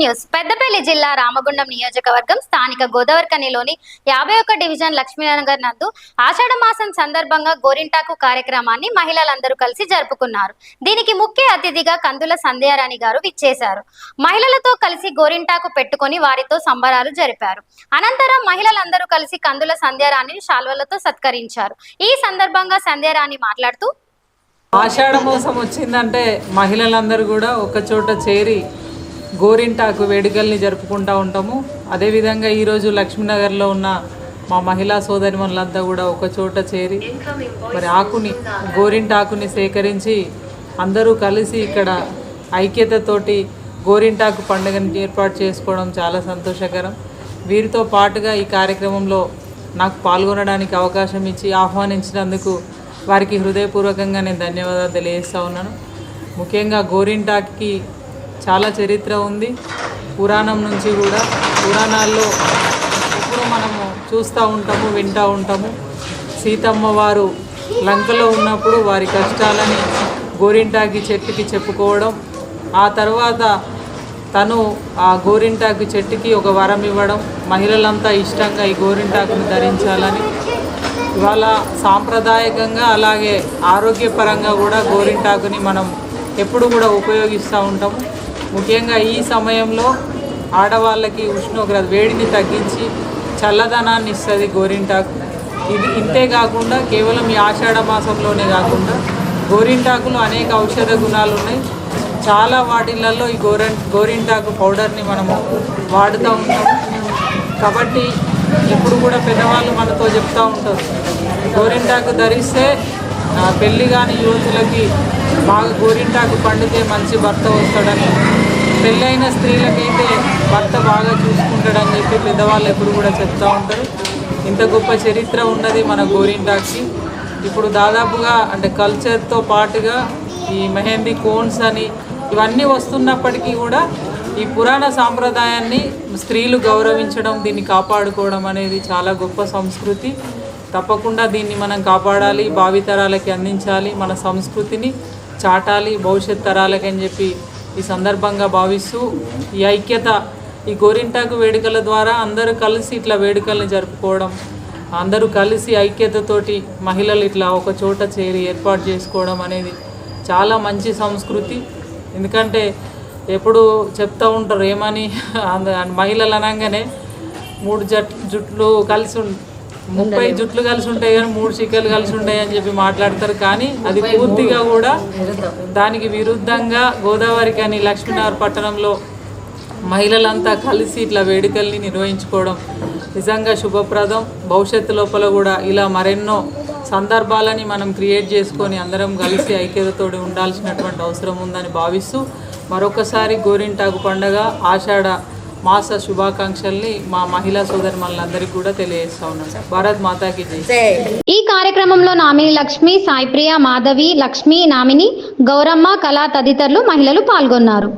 News. Peddapalli జిల్లా రామగుండం నియోజకవర్గం స్థానిక గోదావరికనిలోని యాభై ఒక్క డివిజన్ లక్ష్మీనగర్ నందు ఆషాఢ మాసం సందర్భంగా గోరింటాకు కార్యక్రమాన్ని మహిళలందరూ కలిసి జరుపుకున్నారు. దీనికి ముఖ్య అతిథిగా కందుల సంధ్యారాణి గారు విచ్చేశారు. మహిళలతో కలిసి గోరింటాకు పెట్టుకొని వారితో సంబరాలు జరిపారు. అనంతరం మహిళలందరూ కలిసి కందుల సంధ్యారాణిని శాల్వలతో సత్కరించారు. ఈ సందర్భంగా సంధ్యారాణి మాట్లాడుతూ ఆషాఢ మాసం వచ్చిందంటే మహిళలందరూ కూడా ఒక చోట చేరి గోరింటాకు వేడుకల్ని జరుపుకుంటూ ఉంటాము. అదేవిధంగా ఈరోజు లక్ష్మీనగర్లో ఉన్న మా మహిళా సోదరిమణులంతా కూడా ఒక చోట చేరి మరి ఆకుని గోరింటాకుని సేకరించి అందరూ కలిసి ఇక్కడ ఐక్యతతోటి గోరింటాకు పండుగని ఏర్పాటు చేసుకోవడం చాలా సంతోషకరం. వీరితో పాటుగా ఈ కార్యక్రమంలో నాకు పాల్గొనడానికి అవకాశం ఇచ్చి ఆహ్వానించినందుకు వారికి హృదయపూర్వకంగా నేను ధన్యవాదాలు తెలియజేస్తూ ఉన్నాను. ముఖ్యంగా గోరింటాక్కి చాలా చరిత్ర ఉంది. పురాణం నుంచి కూడా పురాణాల్లో ఎప్పుడు మనము చూస్తూ ఉంటాము వింటూ ఉంటాము. సీతమ్మ వారు లంకలో ఉన్నప్పుడు వారి కష్టాలని గోరింటాకి చెట్టుకి చెప్పుకోవడం ఆ తర్వాత తను ఆ గోరింటాకు చెట్టుకి ఒక వరం ఇవ్వడం మహిళలంతా ఇష్టంగా ఈ గోరింటాకును ధరించాలని. ఇవాళ సాంప్రదాయకంగా అలాగే ఆరోగ్యపరంగా కూడా గోరింటాకుని మనం ఎప్పుడు కూడా ఉపయోగిస్తూ ఉంటాము. ముఖ్యంగా ఈ సమయంలో ఆడవాళ్ళకి ఉష్ణోగ్రత వేడిని తగ్గించి చల్లదనాన్ని ఇస్తుంది గోరింటాకు. ఇది ఇంతే కాకుండా కేవలం ఈ ఆషాఢ మాసంలోనే కాకుండా గోరింటాకులో అనేక ఔషధ గుణాలు ఉన్నాయి. చాలా వాటిలలో ఈ గోరెం గోరింటాకు పౌడర్ని మనము వాడుతూ ఉంటాము. కాబట్టి ఇప్పుడు కూడా పెద్దవాళ్ళు మనతో చెప్తూ ఉంటారు. గోరింటాకు ధరిస్తే పెళ్ళి కాని యువతులకి బాగా గోరింటాకు పండితే మంచి భర్త వస్తాడని. పెళ్ళైన స్త్రీలకైతే భర్త బాగా చూసుకుంటాడని చెప్పి పెద్దవాళ్ళు ఎప్పుడు కూడా చెప్తూ ఉంటారు. ఇంత గొప్ప చరిత్ర ఉన్నది మన గోరింటాక్కి. ఇప్పుడు దాదాపుగా అంటే కల్చర్తో పాటుగా ఈ మెహందీ కోన్స్ అని ఇవన్నీ వస్తున్నప్పటికీ కూడా ఈ పురాణ సాంప్రదాయాన్ని స్త్రీలు గౌరవించడం దీన్ని కాపాడుకోవడం అనేది చాలా గొప్ప సంస్కృతి. తప్పకుండా దీన్ని మనం కాపాడాలి భావితరాలకి అందించాలి మన సంస్కృతిని. చాటాలి భవిష్యత్ తరాలకు అని చెప్పి ఈ సందర్భంగా భావిస్తూ ఈ ఐక్యత ఈ గోరింటాకు వేడుకల ద్వారా అందరూ కలిసి ఇట్లా వేడుకల్ని జరుపుకోవడం అందరూ కలిసి ఐక్యతతోటి మహిళలు ఇట్లా ఒక చోట చేరి ఏర్పాటు చేసుకోవడం అనేది చాలా మంచి సంస్కృతి. ఎందుకంటే ఎప్పుడు చెప్తూ ఉంటారు ఏమని? అంద- మహిళలు అనగానే మూడు జట్ జుట్లు కలిసి ముప్పై జుట్లు కలిసి ఉంటాయి కానీ మూడు చిక్కలు కలిసి ఉంటాయి అని చెప్పి మాట్లాడతారు కానీ అది పూర్తిగా కూడా దానికి విరుద్ధంగా గోదావరి కానీ లక్ష్మీనగర్ పట్టణంలో మహిళలంతా కలిసి ఇట్లా వేడుకల్ని నిర్వహించుకోవడం నిజంగా శుభప్రదం. భవిష్యత్తు లోపల కూడా ఇలా మరెన్నో సందర్భాలని మనం క్రియేట్ చేసుకొని అందరం కలిసి ఐక్యతతోటి ఉండాల్సినటువంటి అవసరం ఉందని భావిస్తూ మరొకసారి గోరింటాకు పండగ ఆషాఢ మాస శుభాకాంక్షల్ని మా మహిళా సోదరి కూడా తెలియజేస్తా ఉన్నాం సార్. భారత్ మాతాకి ఈ కార్యక్రమంలో నామిని లక్ష్మి సాయిప్రియ మాధవి లక్ష్మి నామిని గౌరమ్మ కళా తదితరులు మహిళలు పాల్గొన్నారు.